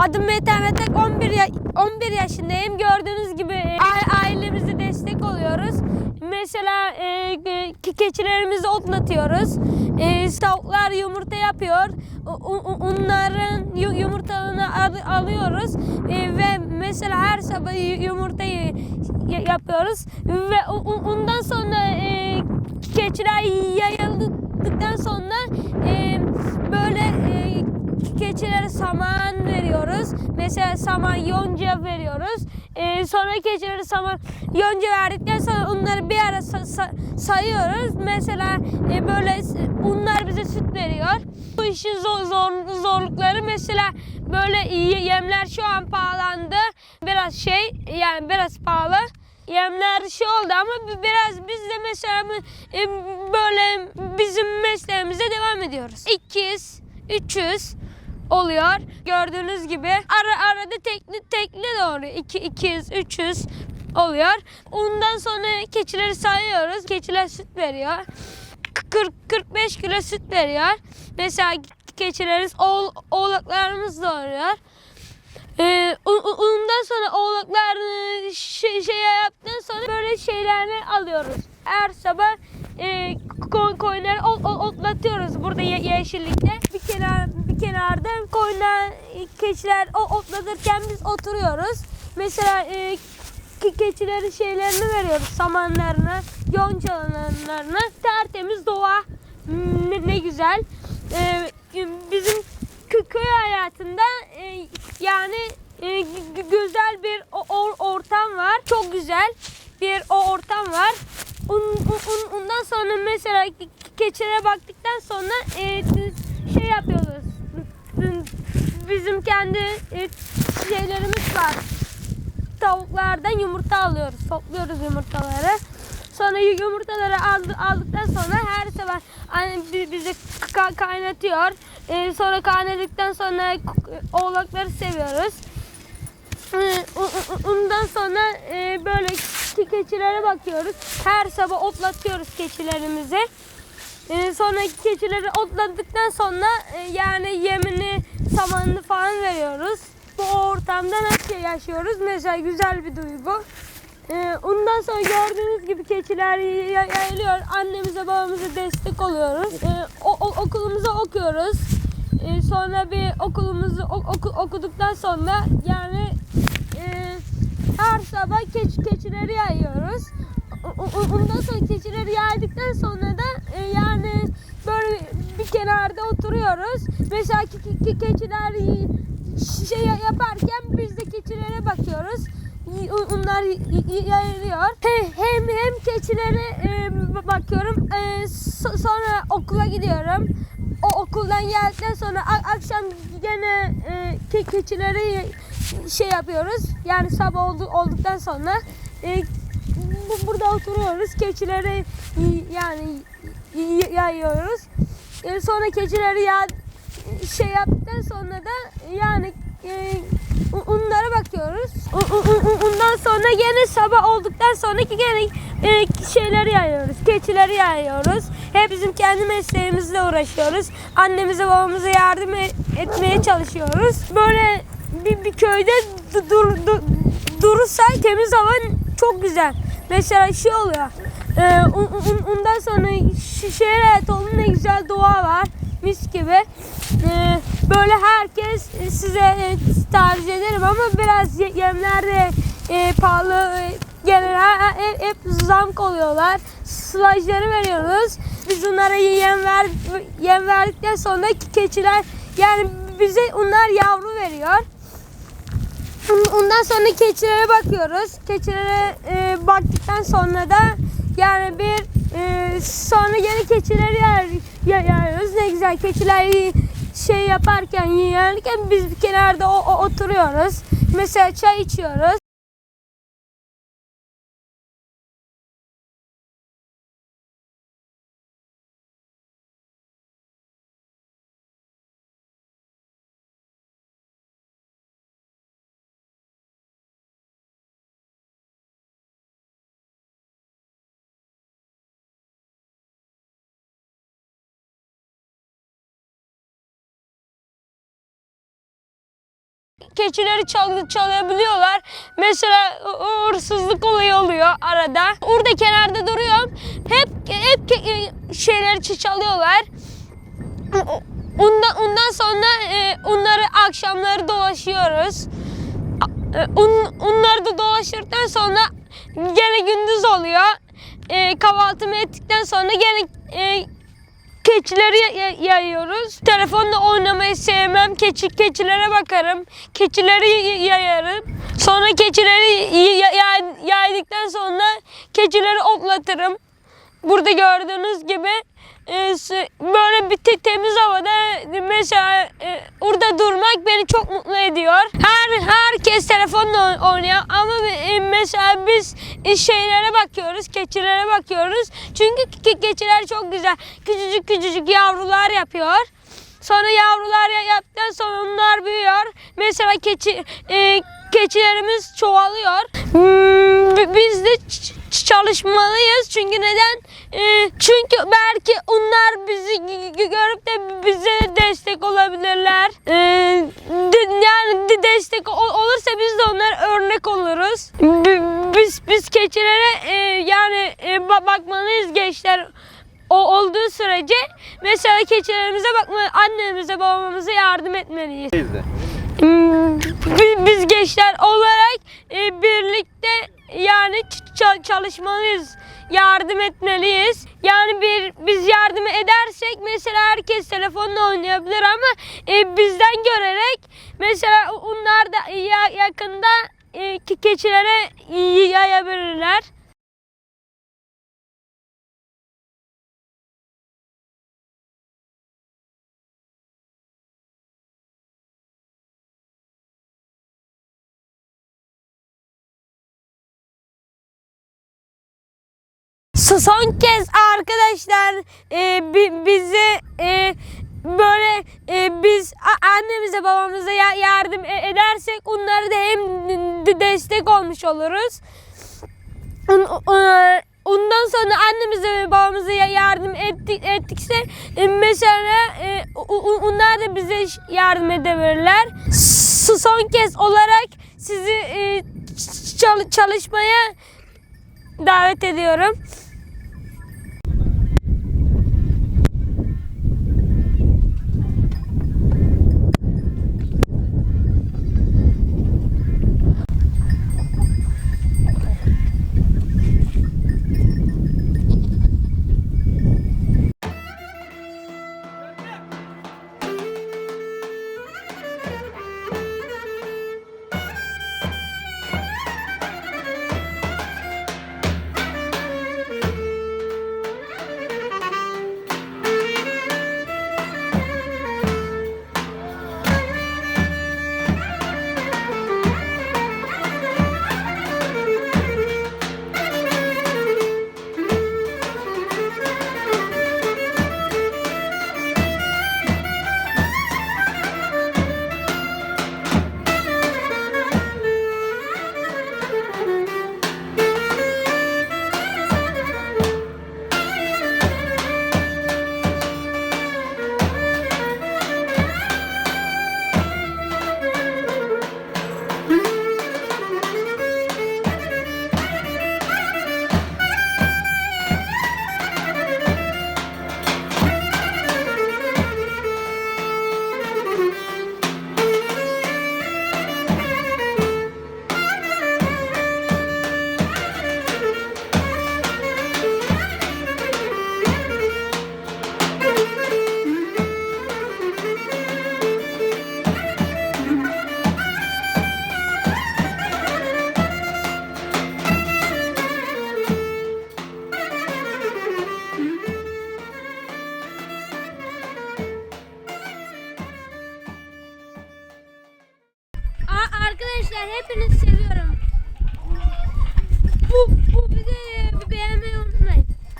Adım Mete Metek 11 ya 11 yaşındayım. Gördüğünüz gibi e, a- ailemize destek oluyoruz. Mesela e, e, ke- keçilerimizi otlatıyoruz. E, tavuklar yumurta yapıyor. Onların yu- yumurtalarını al- alıyoruz E, ve mesela her sabah yu- yumurtayı yapıyoruz ve ondan sonra e, keçiler yayıldıktan sonra e, keçilere saman veriyoruz. Mesela saman yonca veriyoruz. Ee, sonra keçilere saman yonca verdikten sonra onları bir ara sa- sa- sayıyoruz. Mesela e, böyle bunlar bize süt veriyor. Bu işin zor, zor- zorlukları mesela böyle yemler şu an pahalandı. Biraz şey yani biraz pahalı yemler şey oldu ama bi- biraz biz de mesela e, böyle bizim mesleğimize devam ediyoruz. 200, 300 oluyor. Gördüğünüz gibi ara arada tekli tekli doğru 2 200 300 oluyor. Ondan sonra keçileri sayıyoruz. Keçiler süt veriyor. 40 45 kilo süt veriyor. Mesela keçilerimiz oğul, oğlaklarımız doğuruyor. Ee, ondan sonra oğlaklar e, şey, şey yaptıktan sonra böyle şeylerini alıyoruz. Her sabah e, ko- koyunları ot- ot- otlatıyoruz burada ye- yeşillikte. Bir kenar bir kenarda koyunlar e, keçiler o otlatırken biz oturuyoruz. Mesela e, ke- keçilerin şeylerini veriyoruz samanlarını, yoncalarını. Tertemiz doğa. Ne, ne güzel. Ee, bizim kö- köy hayatında e, yani e, güzel bir ortam var. Çok güzel bir o ortam var. Ondan sonra mesela ke- keçilere baktıktan sonra e, şey yapıyoruz. Bizim kendi e, şeylerimiz var. Tavuklardan yumurta alıyoruz. Topluyoruz yumurtaları. Sonra yumurtaları aldı, aldıktan sonra her sabah annem bi- bize ka- kaynatıyor. Ee, sonra kaynadıktan sonra oğlakları seviyoruz. Ondan sonra e, böyle ke- keçilere bakıyoruz. Her sabah otlatıyoruz keçilerimizi. Sonra keçileri otladıktan sonra e, yani yemini, samanını falan veriyoruz. Bu ortamda nasıl yaşıyoruz? Mesela güzel bir duygu. Ee, ondan sonra gördüğünüz gibi keçiler yayılıyor. Annemize babamıza destek oluyoruz. Ee, o, o- okulumuza okuyoruz. Ee, sonra bir okulumuzu ok- oku- okuduktan sonra yani e, her sabah keç keçileri yayıyoruz. Ondan sonra keçileri yaydıktan sonra da e, yani böyle bir kenarda oturuyoruz. Mesela ke- ke- ke- keçiler şey yaparken biz de keçilere bakıyoruz. Onlar yayılıyor. He- Hem hem keçilere e, bakıyorum. E, so- sonra okula gidiyorum. O okuldan geldikten sonra akşam gene e, ke- keçileri şey yapıyoruz. Yani sabah oldu, olduktan sonra bu- burada oturuyoruz. Keçileri y- yani yayıyoruz. E, sonra keçileri ya şey yaptıktan sonra da yani e, onlara bakıyoruz. Ondan sonra gene sabah olduktan sonra ki gene e, şeyleri yayıyoruz. Keçileri yayıyoruz. Hep bizim kendi mesleğimizle uğraşıyoruz. Annemize babamıza yardım e- etmeye çalışıyoruz. Böyle bir, bir köyde du- dur, dur, durursak temiz hava çok güzel. Mesela şey oluyor. E, on- on- ondan sonra şehir ne güzel doğa var. Mis gibi. E, böyle herkes size e, tercih ederim ama biraz ye- yemler de e, pahalı. e, Genel hep, hep zam oluyorlar. Slajları veriyoruz. Biz onlara yem ver yem verdikten sonra keçiler yani bize onlar yavru veriyor. Ondan sonra keçilere bakıyoruz. Keçilere e, baktıktan sonra da yani bir e, sonra yeni keçileri yer, yiyoruz. Ne güzel keçiler şey yaparken yerken biz bir kenarda o, o- oturuyoruz. Mesela çay içiyoruz. Keçileri çal çalabiliyorlar. Mesela hırsızlık olayı oluyor arada. Orada kenarda duruyorum. Hep hep e, şeyleri çalıyorlar. Ondan, ondan sonra e, onları akşamları dolaşıyoruz. A- e, On, onları da dolaşırken sonra gene gündüz oluyor. E, kahvaltımı ettikten sonra gene e, keçileri ya- ya- yayıyoruz. Telefonla oynamayı sevmem. Keçi keçilere bakarım. Keçileri yayarım. Sonra keçileri yaydıktan sonra keçileri otlatırım. Burada gördüğünüz gibi e, böyle bir te- temiz havada mesela e, orada durmak beni çok mutlu ediyor. Her herkes telefonla oy- oynuyor ama e, mesela biz şeylere bakıyoruz, keçilere bakıyoruz. Çünkü ke- keçiler çok güzel. Küçücük küçücük yavrular yapıyor. Sonra yavrular ya- yaptıktan sonra onlar büyüyor. Mesela keçi e, keçilerimiz çoğalıyor. Hmm, bi- biz de çalışmalıyız. Çünkü neden? E, çünkü belki onlar bizi görüp de bize destek olabilirler. E, de- yani de- destek ol- olursa biz de onlara örnek oluruz. Bi- Biz biz keçilere e, yani e, ba- bakmalıyız gençler o olduğu sürece mesela keçilerimize bakma annemize babamıza yardım etmeliyiz. Biz gençler olarak e, birlikte yani çalışmalıyız. Yardım etmeliyiz. Yani bir biz yardım edersek mesela herkes telefonla oynayabilir ama e, bizden görerek mesela onlar da ya- yakında e, ke- keçilere yayabilirler. Son kez arkadaşlar e, bi- bize e, böyle e, biz annemize babamıza ya- yardım e- edersek onlara da hem de- destek olmuş oluruz. O- Ondan sonra annemize ve babamıza ya- yardım ettik, ettikse e, mesela e, onlar da bize yardım edebilirler. Son kez olarak sizi e, çalışmaya davet ediyorum.